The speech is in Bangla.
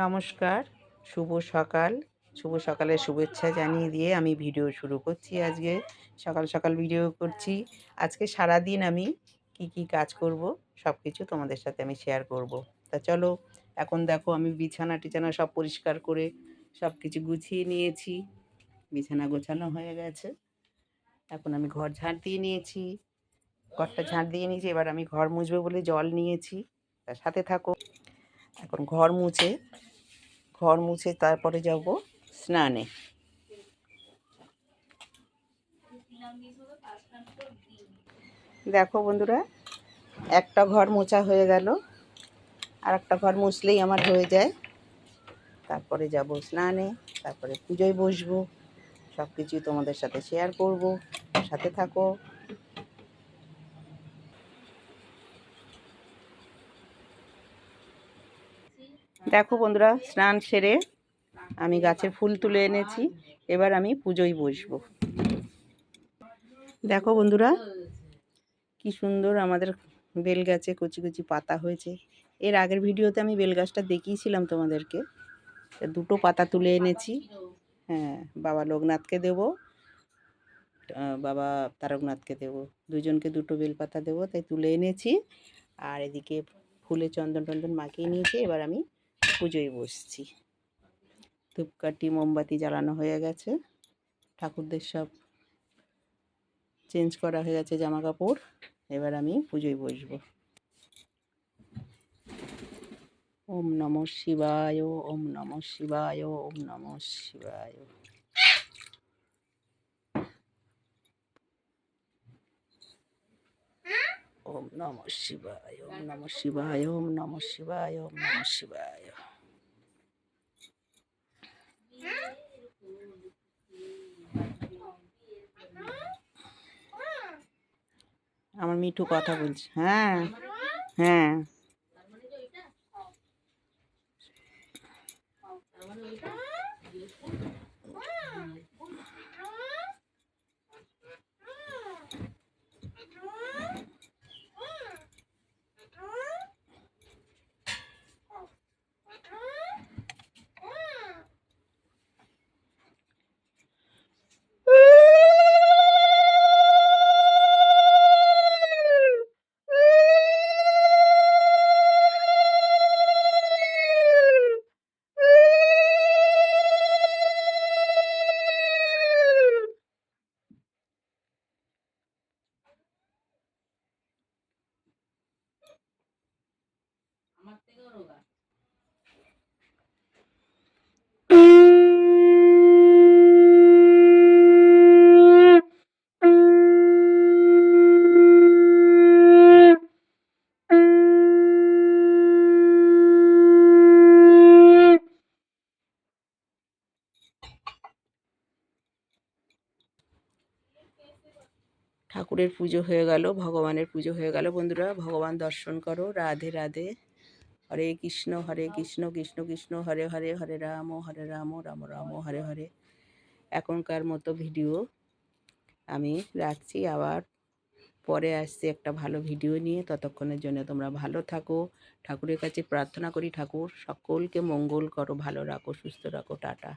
নমস্কার, শুভ সকাল। শুভ সকালের শুভেচ্ছা জানিয়ে দিয়ে আমি ভিডিও শুরু করছি আজকে। সকাল সকাল ভিডিও করছি। আজকে সারা দিন আমি কি কি কাজ করব সব কিছু তোমাদের সাথে আমি শেয়ার করব। তা চলো, এখন দেখো আমি বিছানা টিছানা সব পরিষ্কার করে সব কিছু গুছিয়ে নিয়েছি। বিছানা গোছানো হয়ে গেছে। এখন আমি ঘর ঝাঁট দিয়ে নিয়েছি। ঘরটা ঝাঁট দিয়ে নিয়েছি, এবার আমি ঘর মুছবো বলে জল নিয়েছি। তার সাথে থাকো। এখন ঘর মুছে ঘর মুছে তারপরে যাব। স্নানে। দেখো বন্ধুরা একটা ঘর মোছা হয়ে গেল। আর একটা ঘর মুছলেই আমার হয়ে যায়। তারপরে যাব স্নানে তারপরে পুজোয় বসবো। সব কিছুই তোমাদের সাথে শেয়ার করব। সাথে থাকো। দেখো বন্ধুরা, স্নান সেরে আমি গাছের ফুল তুলে এনেছি, এবার আমি পুজোয় বসবো। দেখো বন্ধুরা, কি সুন্দর আমাদের বেল গাছে কচি কচি পাতা হয়েছে। এর আগের ভিডিওতে আমি বেল গাছটা দেখিয়েছিলাম তোমাদেরকে দুটো পাতা তুলে এনেছি। হ্যাঁ বাবা লোকনাথকে দেব বাবা তারকনাথকে দেব, দুজনকে দুটো বেল পাতা দেবো, তাই তুলে এনেছি। আর এদিকে ফুলে চন্দন টন্দন মাখিয়ে নিয়েছি, এবার আমি পুজোয় বসছি। ধূপকাঠি, মোমবাতি জ্বালানো হয়ে গেছে। ঠাকুরদের সব চেঞ্জ করা হয়ে গেছে জামা কাপড় এবার আমি পুজোয় বসবো। ওম নম শিবায়, ওম নম শিবায়, ওম নম শিবায়। ওম নম শিবায়, ওম নম শিবায়, ওম নম শিবায়, ওম নম শিবায়। আমার মিঠু কথা বলছে। হ্যাঁ হ্যাঁ। ঠাকুরের পুজো হয়ে গেল, ভগবানের পুজো হয়ে গেল। বন্ধুরা, ভগবান দর্শন করো, রাধে রাধে। হরে কৃষ্ণ হরে কৃষ্ণ কৃষ্ণ কৃষ্ণ, হরে হরে হরে রাম হরে রাম রাম রাম, হরে হরে। এখনকার মতো ভিডিও আমি রাখছি। আবার পরে আসছি একটা ভালো ভিডিও নিয়ে। ততক্ষণের জন্য তোমরা ভালো থাকো। ঠাকুরের কাছে প্রার্থনা করি, ঠাকুর সকলকে মঙ্গল করো, ভালো রাখো, সুস্থ রাখো, টাটা।